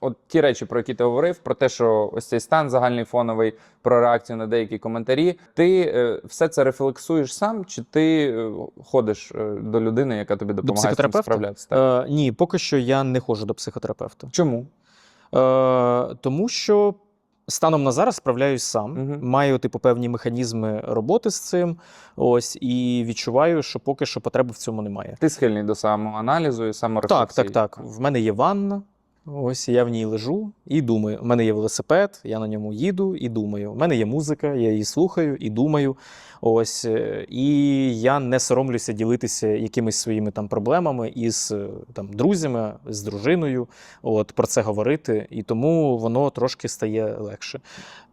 от ті речі, про які ти говорив, про те, що ось цей стан загальний фоновий, про реакцію на деякі коментарі. Ти е, все це рефлексуєш сам, чи ти е, ходиш е, до людини, яка тобі допомагає цим справлятися? Так. Е, ні, поки що я не ходжу до психотерапевта. Чому? Е, тому що станом на зараз справляюсь сам. Мгм. Маю типу певні механізми роботи з цим. Ось і відчуваю, що поки що потреби в цьому немає. Ти схильний до самоаналізу і Так, так, так. В мене є ванна. Ось я в ній лежу і думаю. У мене є велосипед, я на ньому їду і думаю. У мене є музика, я її слухаю і думаю. Ось е, і я не соромлюся ділитися якимись своїми там проблемами із е, там друзями, з дружиною. От про це говорити, і тому воно трошки стає легше.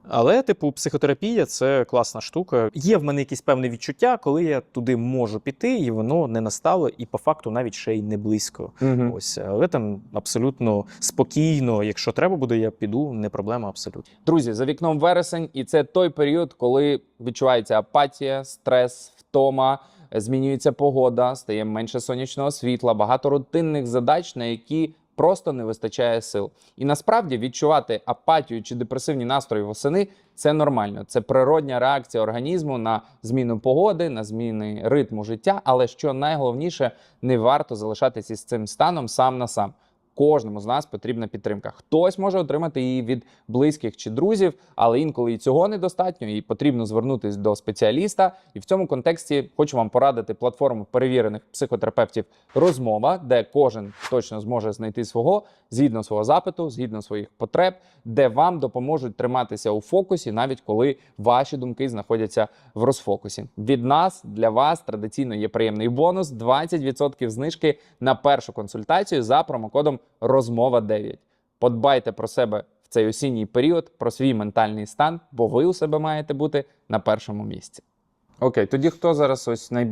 Але, типу, психотерапія це класна штука. Є в мене якісь певне відчуття, коли я туди можу піти, і воно не настало, і по факту навіть ще й не близько. Мгм. Ось, але там абсолютно спокійно. Якщо треба буде, я піду, не проблема абсолютно. Друзі, за вікном вересень, і це той період, коли відчувається апатія, стрес, втома, змінюється погода, стає менше сонячного світла, багато рутинних задач, на які просто не вистачає сил. І насправді відчувати апатію чи депресивні настрої восени це нормально. Це природня реакція організму на зміну погоди, на зміни ритму життя. Але що найголовніше, не варто залишатися із цим станом сам на сам. Кожному з нас потрібна підтримка. Хтось може отримати її від близьких чи друзів, але інколи і цього недостатньо, і потрібно звернутися до спеціаліста. І в цьому контексті хочу вам порадити платформу перевірених психотерапевтів розмова, де кожен точно зможе знайти свого згідно свого запиту, згідно своїх потреб, де вам допоможуть триматися у фокусі, навіть коли ваші думки знаходяться в розфокусі. Від нас для вас традиційно є приємний бонус: 20% знижки на першу консультацію за промокодом Розмова 9. Подбайте про себе в цей осінній період, про свій ментальний стан, бо ви у себе маєте бути на першому місці. Окей, тоді хто зараз ось найбільше